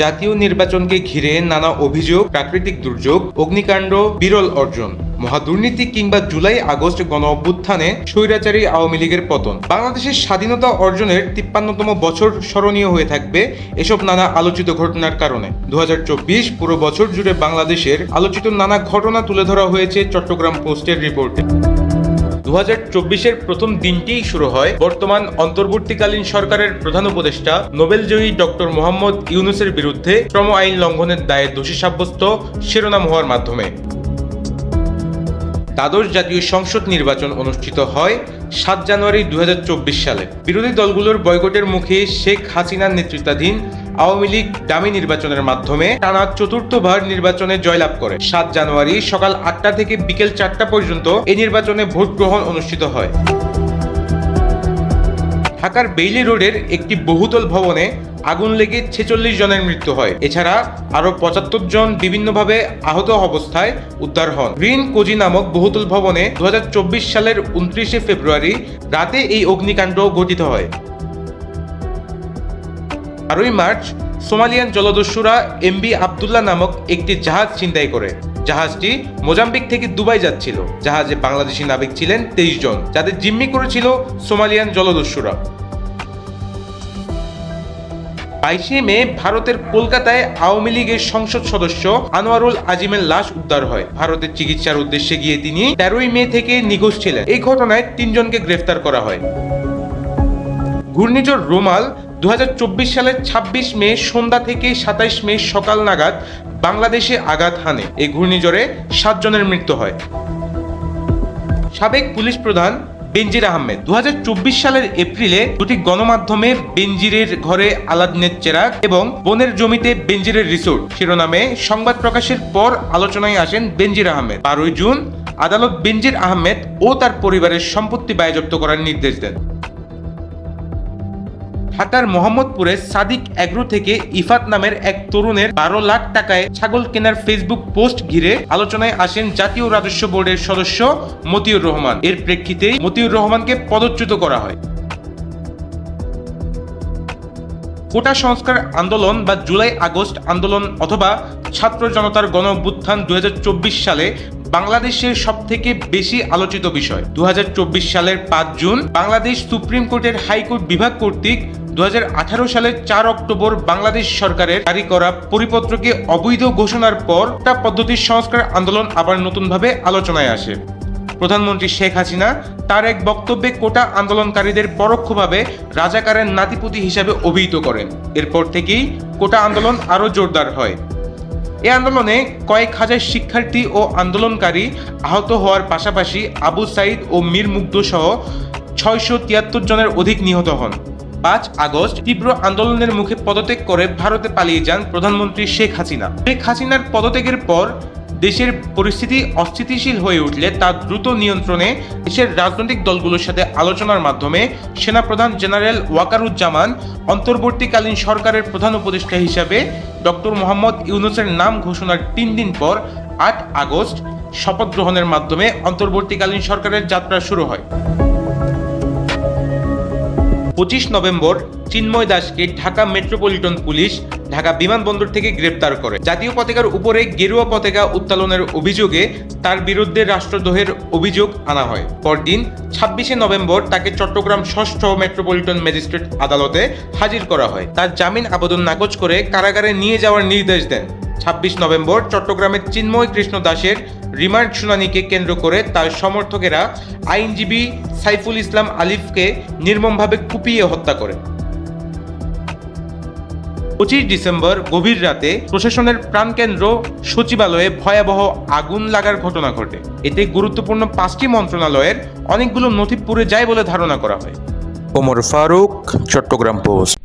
জাতীয় নির্বাচনকে ঘিরে নানা অভিযোগ, প্রাকৃতিক দুর্যোগ, অগ্নিকাণ্ড, বিরল অর্জন। মহাদুর্নীতি কিংবা জুলাই আগস্ট গণ অভ্যুত্থানে স্বৈরাচারী আওয়ামী লীগের পতন। বাংলাদেশের স্বাধীনতা অর্জনের তিপ্পান্নতম বছর স্মরণীয় হয়ে থাকবে এসব নানা আলোচিত ঘটনার কারণে। দু হাজার চব্বিশ পুরো বছর জুড়ে বাংলাদেশের আলোচিত নানা ঘটনা তুলে ধরা হয়েছে চট্টগ্রাম পোস্টের রিপোর্টে। হাজার চব্বিশের প্রথম দিনটিই শুরু হয় বর্তমান অন্তর্বর্তীকালীন সরকারের প্রধান উপদেষ্টা, নোবেলজয়ী ডক্টর মোহাম্মদ ইউনুসের বিরুদ্ধে শ্রম আইন লঙ্ঘনের দায়ে দোষী সাব্যস্ত শিরোনাম হওয়ার মাধ্যমে। দ্বাদশ জাতীয় সংসদ নির্বাচন অনুষ্ঠিত হয় সাত জানুয়ারি দুহাজার চব্বিশ সালে। বিরোধী দলগুলোর বয়কটের মুখে শেখ হাসিনার নেতৃত্বাধীন আওয়ামী লীগ দামি নির্বাচনের মাধ্যমে টানা চতুর্থবার নির্বাচনে জয়লাভ করে। সাত জানুয়ারি সকাল আটটা থেকে বিকেল চারটা পর্যন্ত এই নির্বাচনে ভোট গ্রহণ অনুষ্ঠিত হয়। ঢাকার বেইলি রোডের একটি বহুতল ভবনে আগুন লেগে ছেচল্লিশ জনের মৃত্যু হয়। এছাড়া আরও পঁচাত্তর জন বিভিন্নভাবে আহত অবস্থায় উদ্ধার হন। গ্রিন কোজি নামক বহুতল ভবনে দুহাজার চব্বিশ সালের উনত্রিশে ফেব্রুয়ারি রাতে এই অগ্নিকাণ্ড ঘটিত হয়। বারোই মার্চ সোমালিয়ান জলদস্যুরা এমবি আবদুল্লাহ নামক একটি জাহাজ ছিনতাই করে। জাহাজটি মোজাম্বিক থেকে দুবাই যাচ্ছিল। জাহাজে বাংলাদেশি নাবিক ছিলেন তেইশ জন, যাদের জিম্মি করেছিল সোমালিয়ান জলদস্যুরা। বাইশে মে ভারতের কলকাতায় আওয়ামী লীগের সংসদ সদস্য আনোয়ারুল আজিমের লাশ উদ্ধার হয়। ভারতের চিকিৎসার উদ্দেশ্যে গিয়ে তিনি তেরোই মে থেকে নিখোঁজ ছিলেন। এই ঘটনায় তিনজনকে গ্রেফতার করা হয়। ঘূর্ণিঝড় রোমাল দু হাজার চব্বিশ সালের ২৬ মে সন্ধ্যা থেকে সাতাইশ মে সকাল নাগাদ বাংলাদেশে আঘাত হানে। এই ঘূর্ণিঝড়ে সাতজনের মৃত্যু হয়। সাবেক পুলিশ প্রধান বেনজির আহমেদ। দু হাজার চব্বিশ সালের এপ্রিলে দুটি গণমাধ্যমে বেনজিরের ঘরে আলাদনের চেরাগ এবং বনের জমিতে বেনজিরের রিসোর্ট। শিরোনামে সংবাদ প্রকাশের পর আলোচনায় আসেন বেনজির আহমেদ। বারোই জুন আদালত বেনজির আহমেদ ও তার পরিবারের সম্পত্তি বাজেয়াপ্ত করার নির্দেশ দেন। ঢাকার মোহাম্মদপুরে সাদিক অ্যাগ্রো থেকে ইফাত নামের এক তরুণের বারো লাখ টাকায় ছাগল কেনার ফেসবুক পোস্ট ঘিরে আলোচনায় আসেন জাতীয় রাজস্ব বোর্ডের সদস্য মতিউর রহমান। এর প্রেক্ষিতেই মতিউর রহমানকে পদচ্যুত করা হয়। কোটা সংস্কার আন্দোলন বা জুলাই আগস্ট আন্দোলন অথবা ছাত্র জনতার গণ অভ্যুত্থান দু সালে বাংলাদেশের সব থেকে বেশি আলোচিত বিষয়। দুহাজার চব্বিশ সালের পাঁচ জুন বাংলাদেশ সুপ্রিম কোর্টের হাইকোর্ট বিভাগ কর্তৃক দু হাজার আঠারো সালের চার অক্টোবর বাংলাদেশ সরকারের জারি করা পরিপত্রকে অবৈধ ঘোষণার পর তা পদ্ধতির সংস্কার আন্দোলন আবার নতুনভাবে আলোচনায় আসে। প্রধানমন্ত্রী শেখ হাসিনা তার এক বক্তব্যে কোটা আন্দোলনকারীদের পরোক্ষভাবে রাজাকারের নাতিপুতি হিসাবে অভিহিত করেন। এরপর থেকেই কোটা আন্দোলন আরও জোরদার হয়। এ আন্দোলনে কয়েক হাজার শিক্ষার্থী ও আন্দোলনকারী আহত হওয়ার পাশাপাশি আবু সাইদ ও মীর মুগ্ধ সহ ছয়শো তিয়াত্তর জনের অধিক নিহত হন। পাঁচ আগস্ট তীব্র আন্দোলনের মুখে পদত্যাগ করে ভারতে পালিয়ে যান প্রধানমন্ত্রী শেখ হাসিনা। শেখ হাসিনার পদত্যাগের পর দেশের পরিস্থিতি অস্থিতিশীল হয়ে উঠলে তা দ্রুত নিয়ন্ত্রণে দেশের রাজনৈতিক দলগুলোর সাথে আলোচনার মাধ্যমে সেনাপ্রধান জেনারেল ওয়াকারুজ্জামান, অন্তর্বর্তীকালীন সরকারের প্রধান উপদেষ্টা হিসাবে ডক্টর মোহাম্মদ ইউনুসের নাম ঘোষণার তিন দিন পর আট আগস্ট শপথ গ্রহণের মাধ্যমে অন্তর্বর্তীকালীন সরকারের যাত্রা শুরু হয়। পঁচিশ নভেম্বর চিন্ময় দাসকে ঢাকা মেট্রোপলিটন পুলিশ ঢাকা বিমানবন্দর থেকে গ্রেপ্তার করে। জাতীয় পতাকার উপরে গেরুয়া পতাকা উত্তোলনের অভিযোগে তার বিরুদ্ধে রাষ্ট্রদ্রোহের অভিযোগ আনা হয়। পরদিন ছাব্বিশে নভেম্বর তাকে চট্টগ্রাম ষষ্ঠ মেট্রোপলিটন ম্যাজিস্ট্রেট আদালতে হাজির করা হয়। তার জামিন আবেদন নাকচ করে কারাগারে নিয়ে যাওয়ার নির্দেশ দেন। ছাব্বিশ নভেম্বর চট্টগ্রামের চিন্ময় কৃষ্ণ দাসের রিমান্ড শুনানিকে কেন্দ্র করে তার সমর্থকেরা আইনজীবী সাইফুল ইসলাম আলিফকে নির্মমভাবে কুপিয়ে হত্যা করে পঁচিশ ডিসেম্বর গভীর রাতে প্রশাসনের প্রাণকেন্দ্র সচিবালয়ে ভয়াবহ আগুন লাগার ঘটনা ঘটে। এতে গুরুত্বপূর্ণ পাঁচটি মন্ত্রণালয়ের অনেকগুলো নথি পুড়ে যায় বলে ধারণা করা হয়। ওমর ফারুক, চট্টগ্রাম পোস্ট।